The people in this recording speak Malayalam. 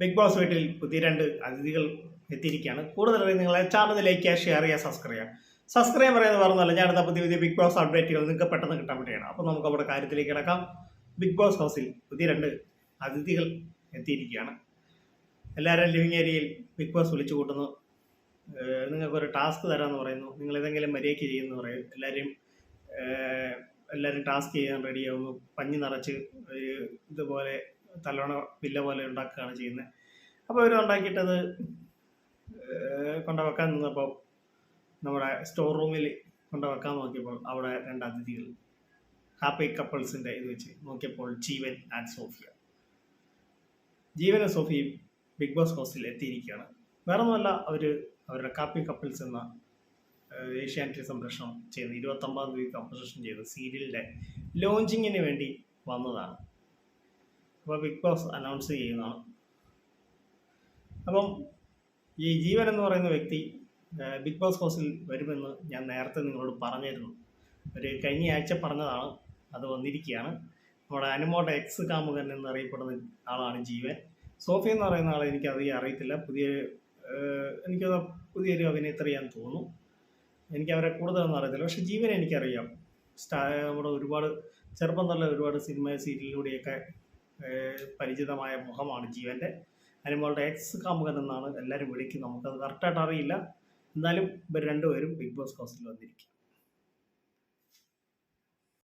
ബിഗ് ബോസ് വീട്ടിൽ പുതിയ രണ്ട് അതിഥികൾ എത്തിയിരിക്കുകയാണ്. കൂടുതൽ നിങ്ങളെ ചാനൽ ലൈക്ക് ചെയ്യുക ഷെയർ ചെയ്യുക. സബ്സ്ക്രൈബ് ചെയ്യുക സബ്സ്ക്രൈബ് പറയുന്നത് പറഞ്ഞല്ല ഞാൻ അടുത്ത പുതിയ പുതിയ ബിഗ് ബോസ് അപ്ഡേറ്റുകൾ നിങ്ങൾക്ക് പെട്ടെന്ന് കിട്ടാൻ വേണ്ടിയാണ്. അപ്പോൾ നമുക്ക് അവിടെ കാര്യത്തിലേക്ക് കിടക്കാം. ബിഗ് ബോസ് ഹൗസിൽ പുതിയ രണ്ട് അതിഥികൾ എത്തിയിരിക്കുകയാണ്. എല്ലാവരും ലിവിങ് ഏരിയയിൽ ബിഗ് ബോസ് വിളിച്ചു കൂട്ടുന്നു. നിങ്ങൾക്കൊരു ടാസ്ക് തരാമെന്ന് പറയുന്നു. നിങ്ങൾ ഏതെങ്കിലും മര്യാദയ്ക്ക് ചെയ്യുമെന്ന് പറയും. എല്ലാവരും എല്ലാവരും ടാസ്ക് ചെയ്യാൻ റെഡിയാവുന്നു പഞ്ഞി നിറച്ച് ഇതുപോലെ തലോണ വില്ല പോലെ ഉണ്ടാക്കുകയാണ് ചെയ്യുന്നത്. അപ്പോൾ ഇവർ ഉണ്ടാക്കിയിട്ടത് കൊണ്ട വെക്കാൻ നിന്നപ്പോൾ നമ്മുടെ സ്റ്റോർ റൂമിൽ കൊണ്ട വെക്കാൻ നോക്കിയപ്പോൾ അവിടെ രണ്ട് അതിഥികൾ ഹാപ്പി കപ്പിൾസിന്റെ ഇത് വെച്ച് നോക്കിയപ്പോൾ ജീവൻ ആൻഡ് സോഫിയ. ജീവനും സോഫിയും ബിഗ് ബോസ് ഹൗസിൽ എത്തിയിരിക്കുകയാണ്. വേറെ ഒന്നുമല്ല അവർ അവരുടെ കാപ്പി കപ്പിൾസ് എന്ന ഏഷ്യാനെറ്റ് സംപ്രേഷണം ചെയ്യുന്ന ഇരുപത്തൊമ്പതാം തീയതി സംപ്രേഷണം ചെയ്ത സീരിയലിന്റെ ലോഞ്ചിങ്ങിന് വേണ്ടി വന്നതാണ്. അപ്പോൾ ബിഗ് ബോസ് അനൗൺസ് ചെയ്യുന്നതാണ്. അപ്പം ഈ ജീവൻ എന്ന് പറയുന്ന വ്യക്തി ബിഗ് ബോസ് ഹൗസിൽ വരുമെന്ന് ഞാൻ നേരത്തെ നിങ്ങളോട് പറഞ്ഞിരുന്നു. ഒരു കഴിഞ്ഞ ആഴ്ച പറഞ്ഞതാണ് അത് വന്നിരിക്കുകയാണ്. നമ്മുടെ അനുമോട്ട എക്സ് കാമുകൻ എന്നറിയപ്പെടുന്ന ആളാണ് ജീവൻ. സോഫി എന്ന് പറയുന്ന ആളെ എനിക്ക് അധികം അറിയത്തില്ല. പുതിയ എനിക്കത് പുതിയൊരു അഭിനേത്രിയാന്ന് തോന്നുന്നു. എനിക്ക് അവരെ കൂടുതലൊന്നും അറിയത്തില്ല. പക്ഷെ ജീവൻ എനിക്കറിയാം. സ്റ്റാ നമ്മുടെ ഒരുപാട് ചെറുപ്പം നല്ല ഒരുപാട് സിനിമ സീരിയലിലൂടെയൊക്കെ പരിചിതമായ മുഖമാണ് ജീവന്റെ അനിമോളുടെ എക്സ് കാമുകൻ എന്നാണ് എല്ലാവരും വിളിക്കുന്നത്. നമുക്കത് കറക്റ്റായിട്ട് അറിയില്ല. എന്നാലും ഇവർ രണ്ടുപേരും ബിഗ് ബോസ് ഹൗസിൽ വന്നിരിക്കും.